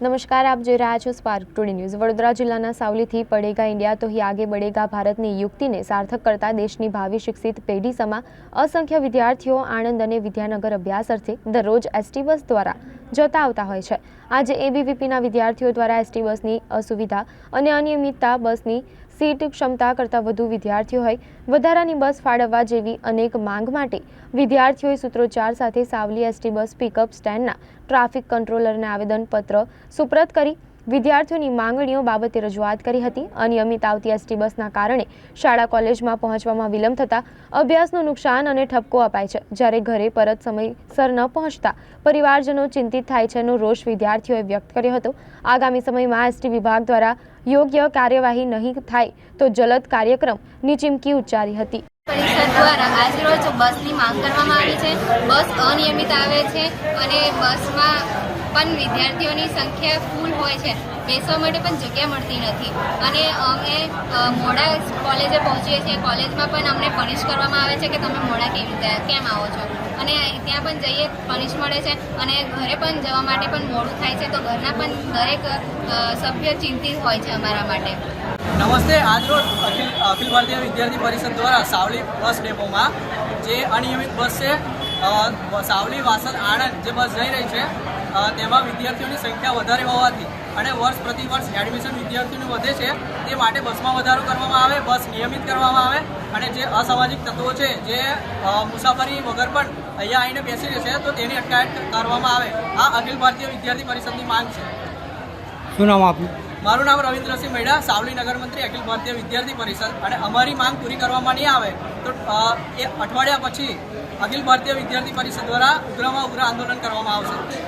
નમસ્કાર, આપ જોઈ રહ્યા છો સ્પાર્ક ટુડે ન્યૂઝ વડોદરા જિલ્લાના સાવલીથી પડેગા ઇન્ડિયા તો હી આગે બળેગા ભારતની યુક્તિને સાર્થક કરતા દેશની ભાવિ શિક્ષિત પેઢી સમા અસંખ્ય વિદ્યાર્થીઓ આણંદ અને વિદ્યાનગર અભ્યાસ અર્થે દરરોજ એસટી બસ દ્વારા જતા આવતા હોય છે. આજે એબીવીપીના વિદ્યાર્થીઓ દ્વારા એસટી બસની અસુવિધા અને અનિયમિતતા બસની સીટ ક્ષમતા કરતાં વધુ વિદ્યાર્થીઓ હોય, વધારાની બસ ફાળવવા જેવી અનેક માંગ માટે વિદ્યાર્થીઓએ સૂત્રોચ્ચાર સાથે સાવલી એસટી બસ પિકઅપ સ્ટેન્ડના ટ્રાફિક કંટ્રોલરને આવેદનપત્ર સુપ્રત કરી વિદ્યાર્થીઓની માંગણીઓ બાબતે રજૂઆત કરી હતી અનિયમિત આવતી એસટી બસના કારણે શાળા કોલેજમાં પહોંચવામાં વિલંબ થતાં અભ્યાસનું નુકસાન અને ઠપકો અપાય છે. જ્યારે ઘરે પરત સમયસર ન પહોંચતા પરિવારજનો ચિંતિત થાય છે એનો રોષ વિદ્યાર્થીઓએ વ્યક્ત કર્યો હતો. આગામી સમયમાં એસટી વિભાગ દ્વારા યોગ્ય કાર્યવાહી નહીં થાય તો જલદ કાર્યક્રમની ચીમકી ઉચ્ચારી હતી. પરિષદ દ્વારા આજરોજ બસની માંગ કરવામાં આવી છે. બસ અનિયમિત આવે છે અને બસમાં પણ વિદ્યાર્થીઓની સંખ્યા ફૂલ હોય છે. બેસવા માટે પણ જગ્યા મળતી નથી. અને અમે મોડા કોલેજે પહોંચીએ છીએ. કોલેજમાં પણ અમને પનિશ કરવામાં આવે છે કે તમે મોડા કેવી રીતે કેમ આવો છો? અને ત્યાં પણ જઈએ પનિશ મળે છે. અને ઘરે પણ જવા માટે પણ મોડું થાય છે. તો ઘરના પણ દરેક સભ્ય ચિંતિત હોય છે અમારા માટે. નમસ્તે. આજરોજ અખિલ અખિલ ભારતીય વિદ્યાર્થી પરિષદ દ્વારા સાવલી બસ ડેપોમાં જે અનિયમિત બસ છે સાવલી વાસદ આણંદ જે બસ જઈ રહી છે તેમાં વિદ્યાર્થીઓની સંખ્યા વધારે હોવાથી અને વર્ષ પ્રતિ વર્ષ એડમિશન વિદ્યાર્થીઓનું વધે છે તે માટે બસમાં વધારો કરવામાં આવે બસ નિયમિત કરવામાં આવે અને જે અસામાજિક તત્વો છે જે મુસાફરી વગર પણ અહીંયા આવીને બેસી રહેશે તો તેની અટકાયત કરવામાં આવે. આ અખિલ ભારતીય વિદ્યાર્થી પરિષદની માંગ છે. શું નામ આપનું? મારું નામ રવિન્દ્રસિંહ મેડા સાવલી નગર મંત્રી અખિલ ભારતીય વિદ્યાર્થી પરિષદ. અને અમારી માંગ પૂરી કરવામાં નહીં આવે તો એ અઠવાડિયા પછી અખિલ ભારતીય વિદ્યાર્થી પરિષદ દ્વારા ઉગ્રમાં ઉગ્ર આંદોલન કરવામાં આવશે.